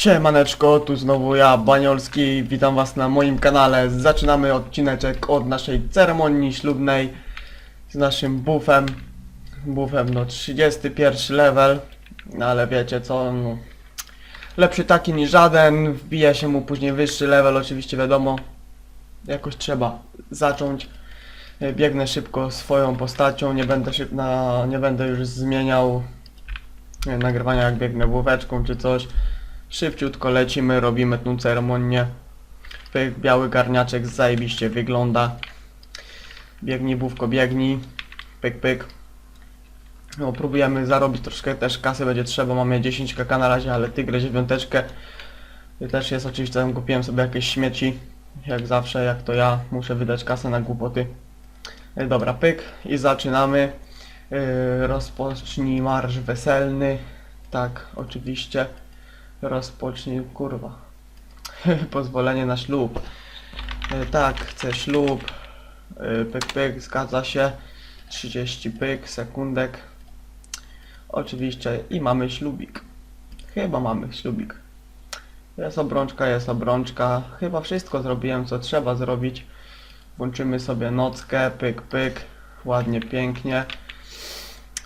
Siemaneczko, tu znowu ja, Baniolski, witam was na moim kanale. Zaczynamy odcineczek od naszej ceremonii ślubnej z naszym bufem. Bufem no 31 level, no ale wiecie co, no, lepszy taki niż żaden, wbija się mu później wyższy level, oczywiście wiadomo, jakoś trzeba zacząć. E, Biegnę szybko swoją postacią, nie będę, na, nie będę już zmieniał e, nagrywania jak biegnę bufeczką czy coś. Szybciutko lecimy, robimy tą ceremonię. Biały garniaczek zajebiście wygląda. Biegnij, bówko, biegnij. Pyk, pyk. No, próbujemy zarobić troszkę też kasy, będzie trzeba. Mamy 10 kk na razie, ale tygrę dziewiąteczkę. Też jest oczywiście, tam kupiłem sobie jakieś śmieci. Jak zawsze, jak to ja, muszę wydać kasę na głupoty. E, Dobra, pyk i zaczynamy. Yy, rozpocznij marsz weselny. Tak, oczywiście. Rozpocznij, kurwa. Pozwolenie na ślub. E, tak, chcę ślub. E, pyk, pyk, zgadza się. 30 pyk, sekundek. Oczywiście i mamy ślubik. Chyba mamy ślubik. Jest obrączka, jest obrączka. Chyba wszystko zrobiłem, co trzeba zrobić. Włączymy sobie nockę, pyk, pyk. Ładnie, pięknie.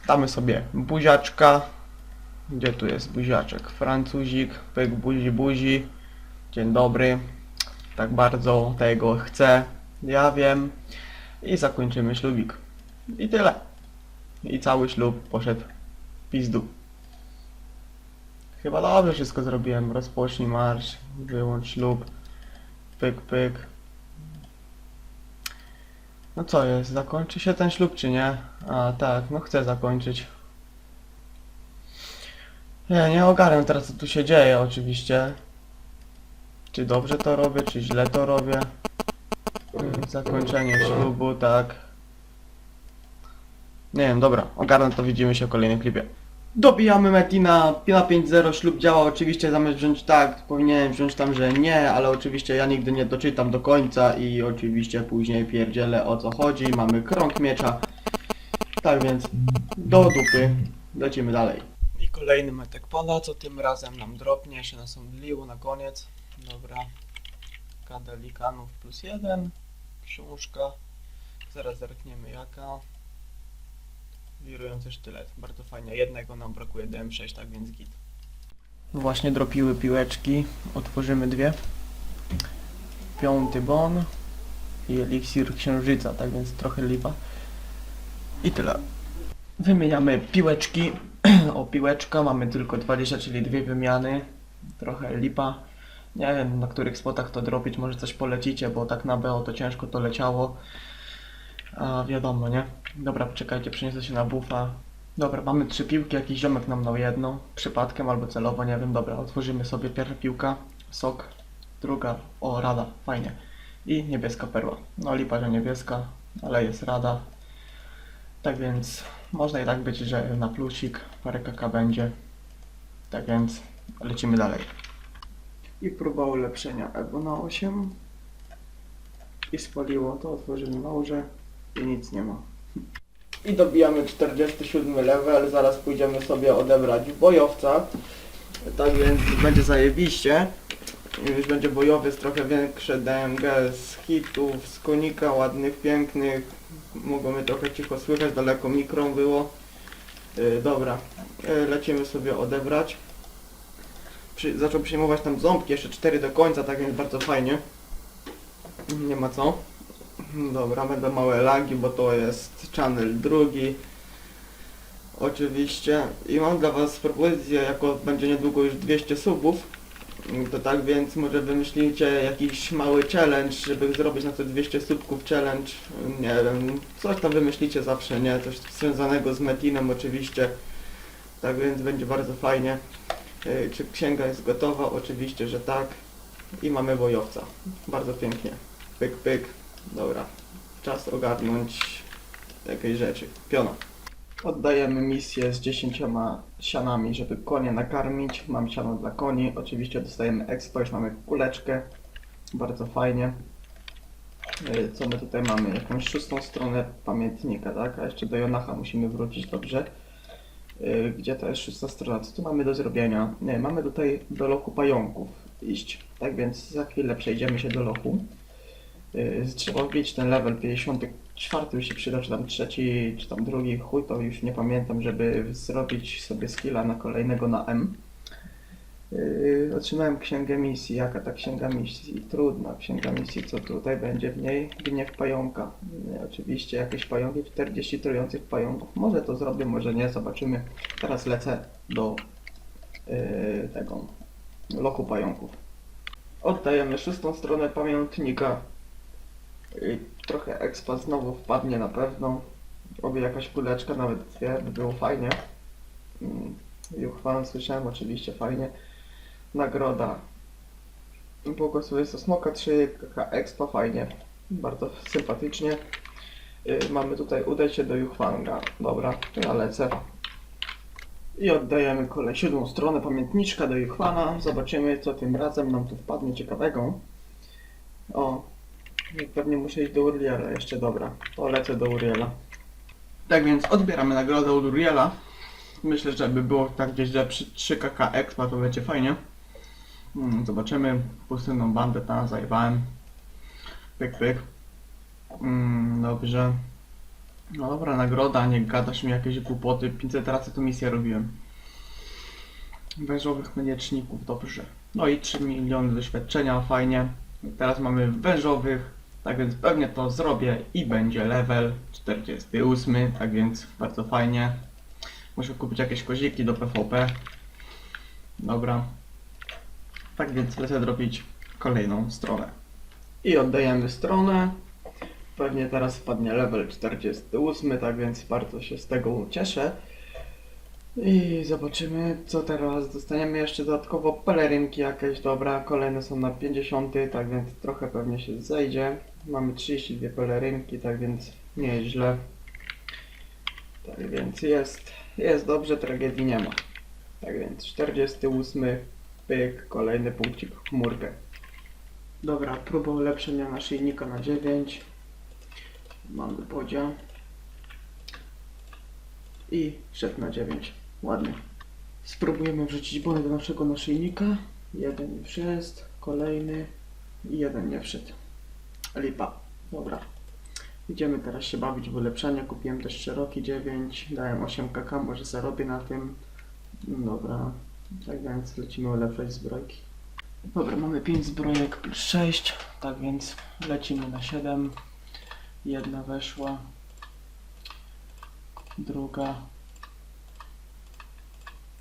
Damy sobie buziaczka. Gdzie tu jest buziaczek? Francuzik, pyk, buzi, buzi. Dzień dobry. Tak bardzo tego chcę. Ja wiem. I zakończymy ślubik. I tyle. I cały ślub poszedł w pizdu. Chyba dobrze wszystko zrobiłem. Rozpocznij marsz, wyłącz ślub. Pyk, pyk. No co jest? Zakończy się ten ślub czy nie? A tak, no chcę zakończyć. Nie, nie ogarniam teraz co tu się dzieje oczywiście. Czy dobrze to robię, czy źle to robię. Zakończenie ślubu, tak. Nie wiem, dobra, ogarnę to, widzimy się w kolejnym klipie. Dobijamy Metina, na 5-0, ślub działa, oczywiście zamiast wziąć tak, powinienem wziąć tam, że nie, ale oczywiście ja nigdy nie doczytam do końca i oczywiście później pierdzielę o co chodzi, mamy krąg miecza. Tak więc, do dupy, lecimy dalej. I kolejny metek pola, co tym razem nam dropnie, się nas omdliło na koniec. Dobra, kadelikanów plus jeden, książka, zaraz zerkniemy jaka. Wirujący sztylet, bardzo fajnie. Jednego nam brakuje DM6, tak więc git. Właśnie dropiły piłeczki, otworzymy dwie. Piąty bon i eliksir księżyca, tak więc trochę lipa. I tyle. Wymieniamy piłeczki. o piłeczka mamy tylko 20, czyli dwie wymiany. Trochę lipa. Nie wiem na których spotach to dropić, może coś polecicie, bo tak na BO to ciężko to leciało. A wiadomo, nie? Dobra, czekajcie, przeniosę się na bufa. Dobra, mamy trzy piłki, jakiś ziomek nam dał jedną. Przypadkiem albo celowo, nie wiem. Dobra, otworzymy sobie pierwsza piłka. Sok. Druga. O, rada, fajnie. I niebieska perła. No lipa, że niebieska, ale jest rada. Tak więc można i tak być, że na plusik parę kaka będzie. Tak więc lecimy dalej. I próba ulepszenia Evo na 8. I spaliło to, otworzymy małże i nic nie ma. I dobijamy 47 level, zaraz pójdziemy sobie odebrać bojowca. Tak więc będzie zajebiście. Już będzie bojowiec trochę większe DMG z hitów, z konika ładnych, pięknych. Mogło mnie trochę cicho słychać, daleko mikro było. Yy, dobra, yy, lecimy sobie odebrać. Przy, zaczął przyjmować tam ząbki, jeszcze 4 do końca, tak więc bardzo fajnie. Nie ma co. Dobra, będą małe lagi, bo to jest channel drugi. Oczywiście. I mam dla Was propozycję, jako będzie niedługo już 200 subów. To tak więc może wymyślicie jakiś mały challenge, żeby zrobić na to 200 subków challenge. Nie wiem, coś tam wymyślicie zawsze, nie? Coś związanego z Metinem oczywiście. Tak więc będzie bardzo fajnie. Yy, Czy księga jest gotowa? Oczywiście, że tak. I mamy wojowca. Bardzo pięknie. Pyk, pyk. Dobra. Czas ogarnąć jakieś rzeczy. Piona. Oddajemy misję z 10 sianami, żeby konie nakarmić. Mam siano dla koni. Oczywiście dostajemy expo, już mamy kuleczkę. Bardzo fajnie. Yy, Co my tutaj mamy? Jakąś szóstą stronę pamiętnika, tak? A jeszcze do Jonacha musimy wrócić, dobrze. Y, Gdzie to jest szósta strona? Co tu mamy do zrobienia? Nie, mamy tutaj do lochu pająków iść. Tak więc za chwilę przejdziemy się do lochu. Y, Trzeba wbić ten level 54 już się przyda, czy tam trzeci, czy tam drugi, chuj, to już nie pamiętam, żeby zrobić sobie skilla na kolejnego na M. Yy, otrzymałem księgę misji. Jaka ta księga misji? Trudna księga misji. Co tutaj będzie w niej? Gniew pająka. Nie, oczywiście jakieś pająki, 40 trujących pająków. Może to zrobię, może nie. Zobaczymy. Teraz lecę do yy, tego loku pająków. Oddajemy szóstą stronę pamiętnika. Yy, trochę expa znowu wpadnie na pewno. Robię jakaś kuleczka, nawet dwie, by było fajnie. Mm, Juchwan słyszałem oczywiście fajnie. Nagroda. Błogosławieństwo Smoka 3 KK Expo, fajnie. Bardzo sympatycznie. Yy, mamy tutaj udaj się do Juchwanga. Dobra, to ja lecę. I oddajemy kolej siódmą stronę pamiętniczka do Juchwana. Zobaczymy co tym razem nam tu wpadnie ciekawego. O, pewnie muszę iść do Uriela jeszcze, dobra. To lecę do Uriela. Tak więc odbieramy nagrodę od Uriela. Myślę, że by było tak gdzieś za przy 3kk expa, to będzie fajnie. Mm, Zobaczymy. Pustynną bandę tam zajebałem. Pyk, pyk. Mm, dobrze. No dobra, nagroda, nie gadasz mi jakieś głupoty. 500 razy tu misję robiłem. Wężowych mleczników, dobrze. No i 3 miliony doświadczenia, fajnie. Teraz mamy wężowych, tak więc pewnie to zrobię i będzie level 48, tak więc bardzo fajnie. Muszę kupić jakieś koziki do PvP. Dobra. Tak więc lecę zrobić kolejną stronę. I oddajemy stronę. Pewnie teraz wpadnie level 48, tak więc bardzo się z tego cieszę. I zobaczymy co teraz. Dostaniemy jeszcze dodatkowo pelerynki jakieś, dobra, kolejne są na 50, tak więc trochę pewnie się zejdzie. Mamy 32 pelerynki, tak więc nieźle. Tak więc jest, jest dobrze, tragedii nie ma. Tak więc 48, pyk, kolejny punkcik chmurkę. Dobra, próba ulepszenia naszyjnika na 9. Mamy podział. I szedł na 9. Ładnie. Spróbujemy wrzucić bony do naszego naszyjnika. Jeden już jest, kolejny i jeden nie wszedł. Lipa. Dobra. Idziemy teraz się bawić w ulepszenia. Kupiłem też szeroki 9, dałem 8 kk, może zarobię na tym. Dobra, tak więc lecimy ulepszać zbrojki. Dobra, mamy 5 zbrojek plus 6, tak więc lecimy na 7. Jedna weszła, druga,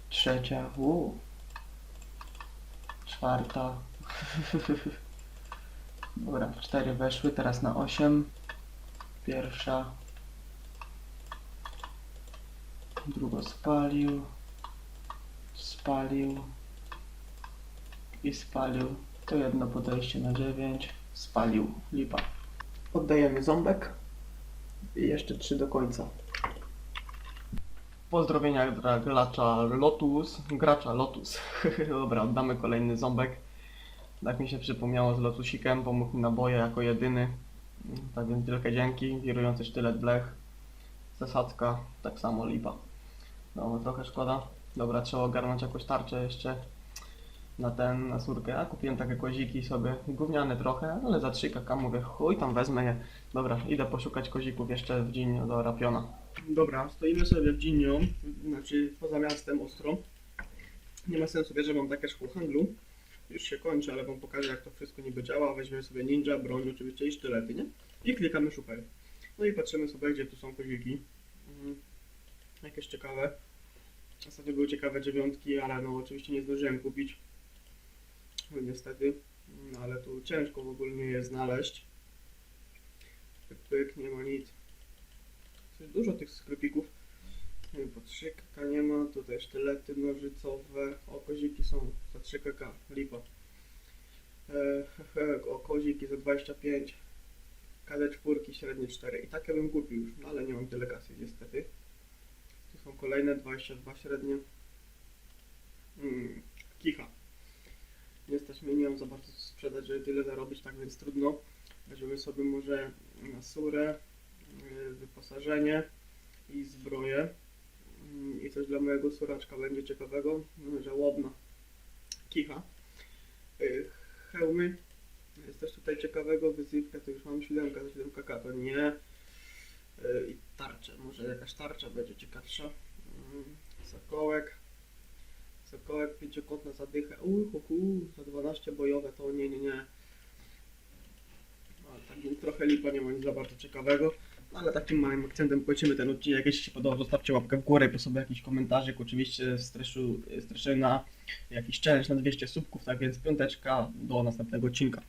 trzecia, uu. czwarta. Dobra, 4 weszły, teraz na 8. Pierwsza. Drugo spalił. Spalił. I spalił. To jedno podejście na 9. Spalił. Lipa. Oddajemy ząbek. I jeszcze trzy do końca. Pozdrowienia dla gracza Lotus. Gracza Lotus. Dobra, oddamy kolejny ząbek. Tak mi się przypomniało z Lotusikiem. Pomógł mi naboje jako jedyny. Tak więc wielkie dzięki. Wirujący sztylet blech. Zasadzka. Tak samo lipa. No trochę szkoda. Dobra, trzeba ogarnąć jakąś tarczę jeszcze na ten, na surkę. A kupiłem takie koziki sobie, gówniane trochę, ale za 3 kk mówię, chuj tam wezmę je. Dobra, idę poszukać kozików jeszcze w dzień do Rapiona. Dobra, stoimy sobie w Dzinio, znaczy poza miastem ostro. Nie ma sensu, że mam takie szkło handlu. Już się kończy, ale wam pokażę jak to wszystko niby działa. Weźmiemy sobie ninja, broń oczywiście i sztylety, nie? I klikamy szukaj. No i patrzymy sobie, gdzie tu są koziki. Mhm. Jakieś ciekawe. Ostatnio były ciekawe dziewiątki, ale no oczywiście nie zdążyłem kupić. No niestety. No, ale tu ciężko w ogóle je znaleźć. Pyk, pyk, nie ma nic. Jest dużo tych sklepików. Nie wiem, po 3 kk nie ma. Tutaj sztylety nożycowe. O, koziki są za 3 kk. Lipa. E, o, koziki za 25. KD4 średnie 4. I takie bym kupił już, no ale nie mam tyle kasy niestety. Tu są kolejne 22 średnie. Mm, kicha. Nie stać mnie, nie mam za bardzo sprzedać, żeby tyle zarobić, tak więc trudno. Weźmiemy sobie może na surę, yy, wyposażenie i zbroję. I coś dla mojego suraczka będzie ciekawego. Żałobna. Kicha. Y, Hełmy. Jest też tutaj ciekawego. Wysypka to już mam siódemka, to siódemka K to nie. Y, I tarcze. Może jakaś tarcza będzie ciekawsza. Mm, Sokołek. Sokołek pięciokątna zadycha. Uhuhu, za 12 bojowe to nie, nie, nie. No, tak trochę lipa, nie ma nic za bardzo ciekawego. Ale takim małym akcentem kończymy ten odcinek. Jeśli się podobał, zostawcie łapkę w górę, po sobie jakiś komentarzyk. Oczywiście streszu, streszę na jakiś challenge na 200 subków, tak więc piąteczka do następnego odcinka.